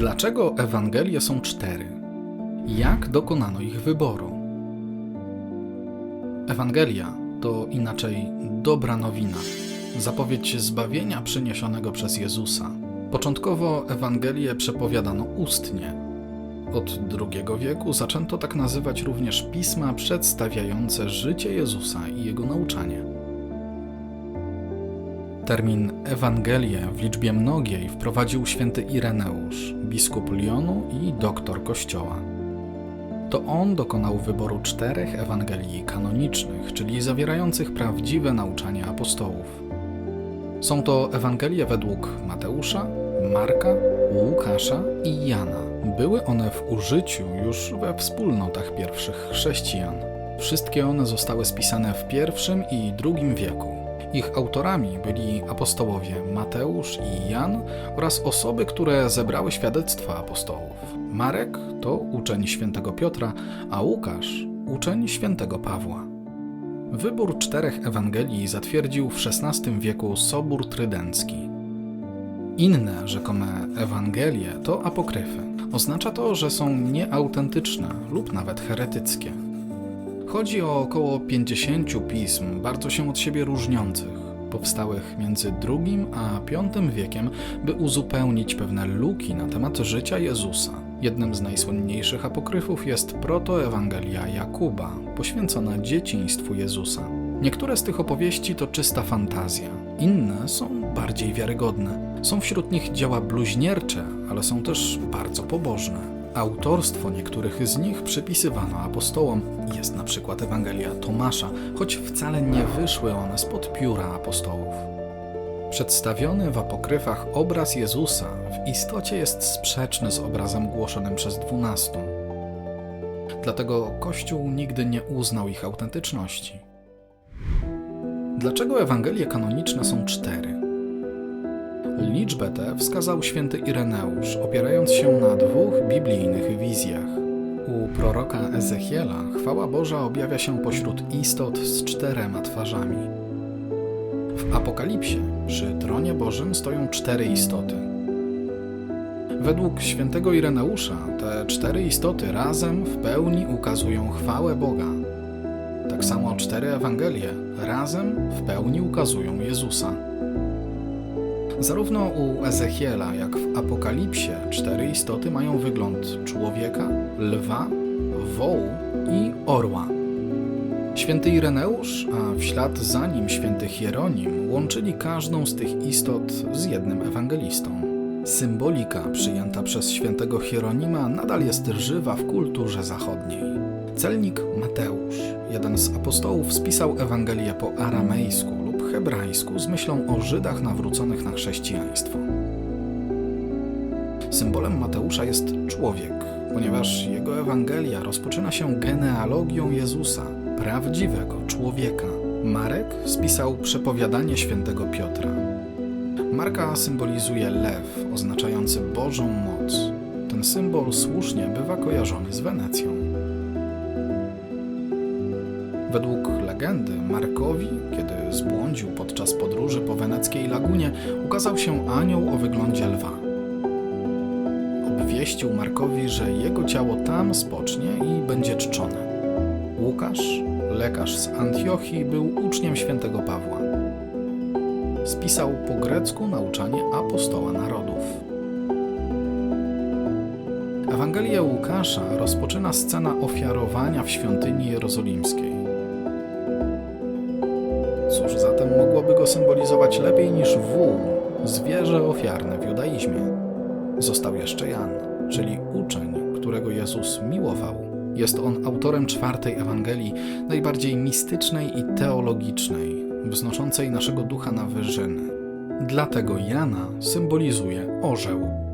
Dlaczego Ewangelie są cztery? Jak dokonano ich wyboru? Ewangelia to inaczej dobra nowina, zapowiedź zbawienia przyniesionego przez Jezusa. Początkowo Ewangelię przepowiadano ustnie. Od II wieku zaczęto tak nazywać również pisma przedstawiające życie Jezusa i jego nauczanie. Termin Ewangelię w liczbie mnogiej wprowadził święty Ireneusz, biskup Lyonu i doktor Kościoła. To on dokonał wyboru czterech Ewangelii kanonicznych, czyli zawierających prawdziwe nauczanie apostołów. Są to Ewangelie według Mateusza, Marka, Łukasza i Jana. Były one w użyciu już we wspólnotach pierwszych chrześcijan. Wszystkie one zostały spisane w pierwszym i drugim wieku. Ich autorami byli apostołowie Mateusz i Jan oraz osoby, które zebrały świadectwa apostołów. Marek to uczeń świętego Piotra, a Łukasz uczeń świętego Pawła. Wybór czterech Ewangelii zatwierdził w XVI wieku Sobór Trydencki. Inne rzekome Ewangelie to apokryfy. Oznacza to, że są nieautentyczne lub nawet heretyckie. Chodzi o około 50 pism, bardzo się od siebie różniących, powstałych między II a V wiekiem, by uzupełnić pewne luki na temat życia Jezusa. Jednym z najsłynniejszych apokryfów jest protoewangelia Jakuba, poświęcona dzieciństwu Jezusa. Niektóre z tych opowieści to czysta fantazja, inne są bardziej wiarygodne. Są wśród nich dzieła bluźniercze, ale są też bardzo pobożne. Autorstwo niektórych z nich przypisywano apostołom. Jest na przykład Ewangelia Tomasza, choć wcale nie wyszły one spod pióra apostołów. Przedstawiony w apokryfach obraz Jezusa w istocie jest sprzeczny z obrazem głoszonym przez dwunastu. Dlatego Kościół nigdy nie uznał ich autentyczności. Dlaczego Ewangelie kanoniczne są cztery? Liczbę tę wskazał święty Ireneusz, opierając się na dwóch biblijnych wizjach. U proroka Ezechiela chwała Boża objawia się pośród istot z czterema twarzami. W Apokalipsie przy tronie Bożym stoją cztery istoty. Według świętego Ireneusza te cztery istoty razem w pełni ukazują chwałę Boga. Tak samo cztery Ewangelie razem w pełni ukazują Jezusa. Zarówno u Ezechiela, jak w Apokalipsie cztery istoty mają wygląd człowieka, lwa, wołu i orła. Święty Ireneusz, a w ślad za nim święty Hieronim łączyli każdą z tych istot z jednym ewangelistą. Symbolika przyjęta przez świętego Hieronima nadal jest żywa w kulturze zachodniej. Celnik Mateusz, jeden z apostołów, spisał Ewangelię po aramejsku hebrajsku z myślą o Żydach nawróconych na chrześcijaństwo. Symbolem Mateusza jest człowiek, ponieważ jego Ewangelia rozpoczyna się genealogią Jezusa, prawdziwego człowieka. Marek spisał przepowiadanie świętego Piotra. Marka symbolizuje lew, oznaczający Bożą moc. Ten symbol słusznie bywa kojarzony z Wenecją. Według legendy Markowi, kiedy zbłądził podczas podróży po weneckiej lagunie, ukazał się anioł o wyglądzie lwa. Obwieścił Markowi, że jego ciało tam spocznie i będzie czczone. Łukasz, lekarz z Antiochii, był uczniem świętego Pawła. Spisał po grecku nauczanie apostoła narodów. Ewangelia Łukasza rozpoczyna scena ofiarowania w świątyni jerozolimskiej. Cóż zatem mogłoby go symbolizować lepiej niż wół, zwierzę ofiarne w judaizmie? Został jeszcze Jan, czyli uczeń, którego Jezus miłował. Jest on autorem czwartej Ewangelii, najbardziej mistycznej i teologicznej, wznoszącej naszego ducha na wyżyny. Dlatego Jana symbolizuje orzeł.